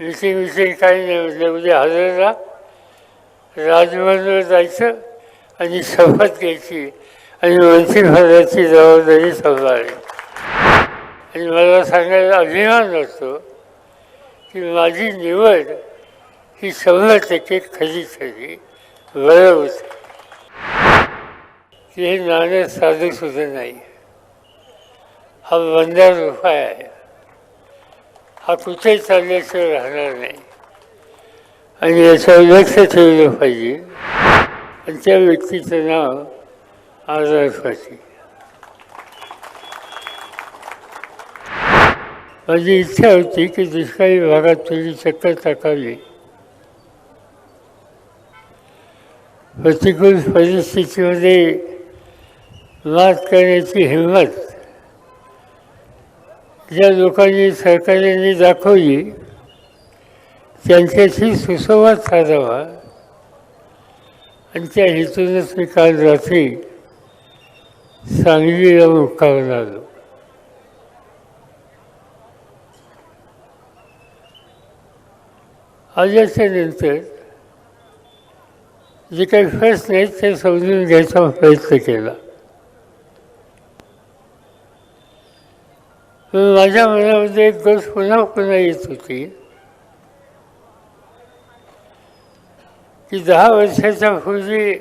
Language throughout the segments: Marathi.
मिटिंग विटिंग काही नाही म्हटलं उद्या हजरला राजभवनवर जायचं आणि शपथ घ्यायची. आणि मंत्रिपदाची जबाबदारी सांभाळली आणि मला सांगायला अभिमान वाटतो की माझी निवड ही शंभर टक्के खरी खरी बरोबर. होती की हे नाणं साधूसुद्धा नाही. हा बंदार उपाय आहे. हा कुठेही चालल्याशिवाय राहणार नाही. आणि याच्यावर लक्ष ठेवलं पाहिजे. आणि त्या व्यक्तीचं नाव आझाद पाटील माझी इच्छा होती की दुष्काळी भागात थोडी चक्कर टाकावी प्रतिकूल परिस्थितीमध्ये मात करण्याची हिंमत ज्या लोकांनी सरकारने दाखवली त्यांच्याशी सुसंवाद साधावा. आणि त्या हेतूनच मी काल रात्री सांगलीला मुक्कावून आलो. आल्याच्यानंतर जे काही प्रश्न नाहीत ते समजून घ्यायचा प्रयत्न केला. माझ्या मनामध्ये एक गोष्ट पुन्हा पुन्हा येत होती. की दहा वर्षाच्या पूर्वी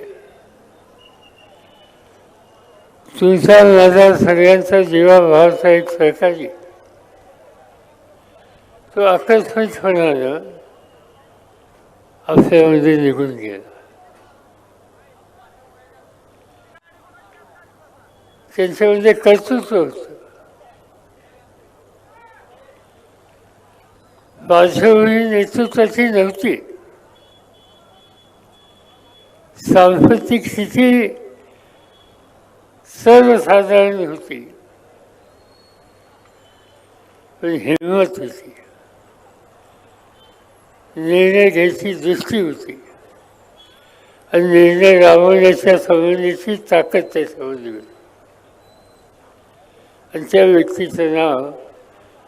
तुमचा माझा सगळ्यांचा जीवाभावाचा एक सहकारी तो आकस्मितपणानं आपल्यामध्ये निघून गेला. त्यांच्यामध्ये कर्तृत्व होतं. पार्श्वभूमी नेतृत्वाची नव्हती. सांस्कृतिक स्थिती सर्वसाधारण होती. पण हिंमत होती. निर्णय घ्यायची दृष्टी होती. आणि निर्णय राबवण्याच्या संबंधीची ताकद त्याच्यामध्ये होती. आणि त्या व्यक्तीचं नाव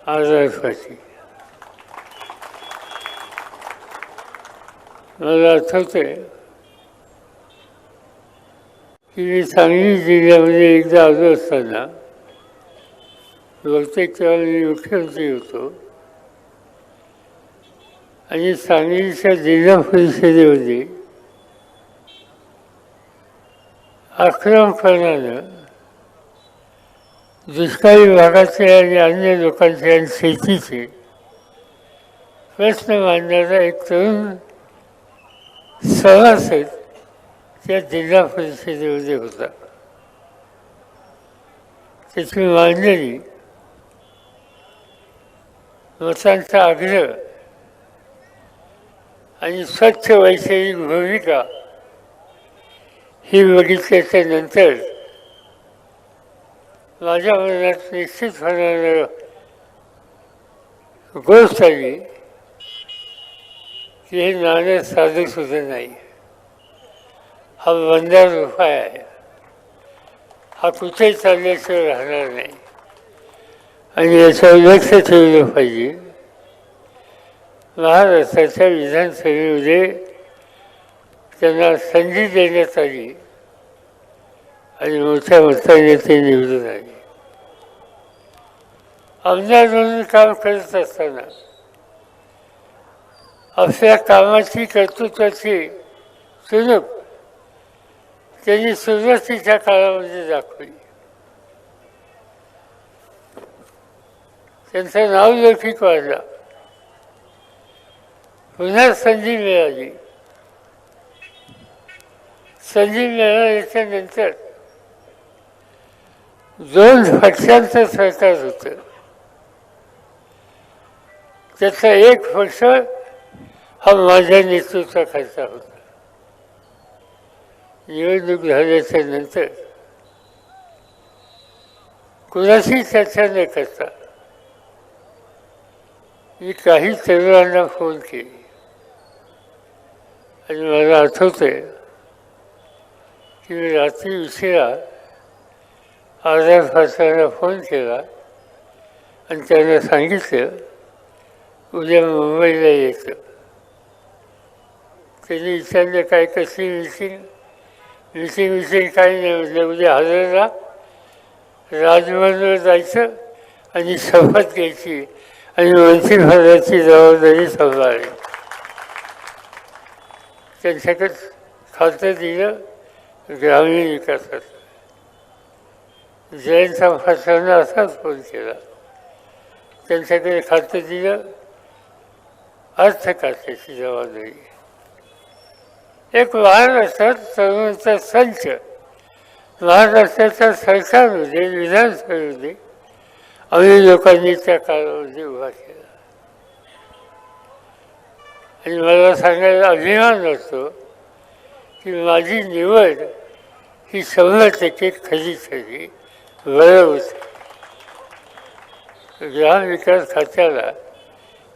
आदर्श पाटील मला आठवतंय की मी सांगली जिल्ह्यामध्ये एकदा आलो असताना बहुतेक तेव्हा मी मुख्यमंत्री होतो. आणि सांगलीच्या जिल्हा परिषदेमध्ये आक्रमकपणानं दुष्काळी भागाचे आणि अन्य लोकांचे आणि शेतीचे प्रश्न मांडणारा एक तरुण सभासद त्या जिल्हा परिषदेमध्ये होता. त्याची मांडणी मतांचा आग्रह आणि स्वच्छ वैचारिक भूमिका ही बघितल्याच्या नंतर माझ्या मनात निश्चित होणारं गोष्ट आली हे नाणं साधू सुद्धा नाही. हा बंदार रुफाय आहे. हा कुठेही चालल्याशिवाय राहणार नाही. आणि याच्यावर लक्ष ठेवलं पाहिजे. महाराष्ट्राच्या विधानसभेमध्ये त्यांना संधी देण्यात आली आणि मोठ्या मताने ते निवडून आले आमदार म्हणून काम करत असताना अशा कामाची कर्तृत्वाची सुरूप त्यांनी सुरुवातीच्या काळामध्ये दाखवली. त्यांचं नाव लौकिक वाढला पुन्हा संधी मिळाली. संधी मिळाल्याच्या नंतर दोन पक्षांचं सरकार होतं. त्याचा एक पक्ष हा माझ्या नेतृत्वाखालचा होता. निवडणूक झाल्याच्यानंतर कुणाशी चर्चा न करता मी काही तरुणांना फोन केली. आणि मला आठवतंय की मी रात्री उशिरा आजार फासाला फोन केला आणि त्यांना सांगितलं उद्या मुंबईला यायचं. त्यांनी विचारले काय कशी मिसिंग मिसिंग मिसिंग काही नाही म्हटलं उद्या हजरला राजभवनवर जायचं आणि शपथ घ्यायची आणि मंत्रिपदाची जबाबदारी सांभाळली. त्यांच्याकडे खातं दिलं ग्रामीण विकासात जयंत फासांना असाच फोन केला. त्यांच्याकडे खातं दिलं अर्थ खात्याची जबाबदारी. एक महाराष्ट्रात तरुणांचा संच. महाराष्ट्राच्या सरकारमध्ये विधानसभेमध्ये आम्ही लोकांनी त्या काळामध्ये उभा केला. आणि मला सांगायला अभिमान वाटतो की माझी निवड ही शंभर टक्के खरी खरी बरं होतं ग्रामविकास खात्याला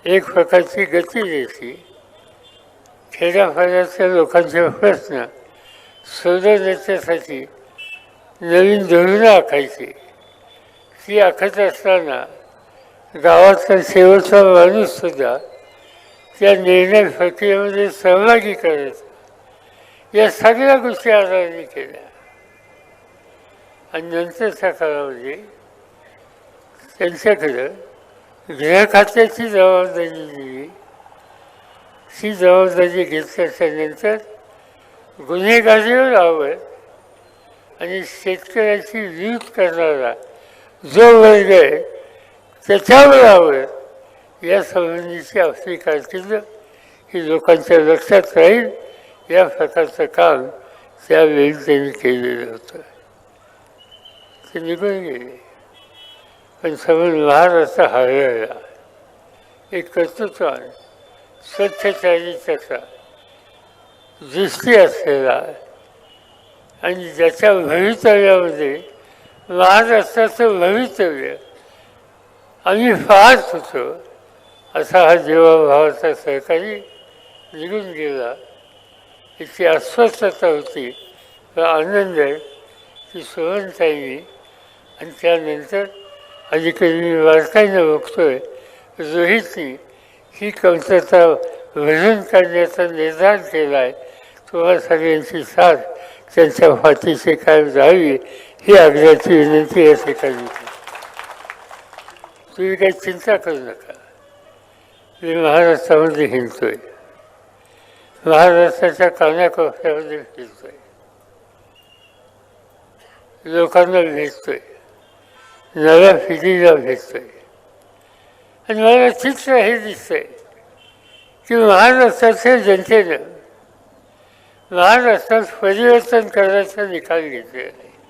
एक प्रकारची गती देते. खेड्यापाड्याच्या लोकांचे प्रश्न सोडवण्याच्यासाठी नवीन धोरणं आखायची. ती आखत असताना गावातला शेवटचा माणूससुद्धा त्या निर्णय प्रक्रियेमध्ये सहभागी करायचा या सगळ्या गोष्टी आधाराने केल्या. आणि नंतरच्या काळामध्ये त्यांच्याकडं गृह खात्याची जबाबदारी दिली. ही जबाबदारी घेतल्याच्या नंतर गुन्हेगारीवर आवड आणि शेतकऱ्याची वीज करणारा जो वर्ग आहे त्याच्यावर आवड या संबंधीची आपली कारकिर्द ही लोकांच्या लक्षात राहील. या प्रकारचं काम त्यावेळी त्यांनी केलेलं होतं. ते निघून गेले. पण समज महाराष्ट्र हरवला एक कर्तृत्वान स्वच्छचारित्याचा दृष्टी असलेला आणि ज्याच्या भवितव्यामध्ये महाराष्ट्राचं भवितव्य आम्ही पाहत होतो असा हा जीवाभावाचा सहकारी निघून गेला. याची अस्वस्थता होती व आनंद आहे की सोहनताईंनी आणि त्यानंतर अलीकडे मी बारकाईनं बघतोय रोहितनी ही कमतरता भरून काढण्याचा निर्धार केला आहे तुम्हा सगळ्यांची साथ त्यांच्या फाटीशी कायम जावी ही आग्रहाची विनंती या ठिकाणी तुम्ही काही चिंता करू नका. मी महाराष्ट्रामध्ये हिंडतोय. महाराष्ट्राच्या कानाकोपऱ्यामध्ये फिरतोय लोकांना भेटतोय. नव्या पिढीला भेटतोय. आणि मला चित्र हे दिसतंय की महाराष्ट्राच्या जनतेनं. महाराष्ट्रात परिवर्तन करण्याचा निकाल घेतलेला आहे.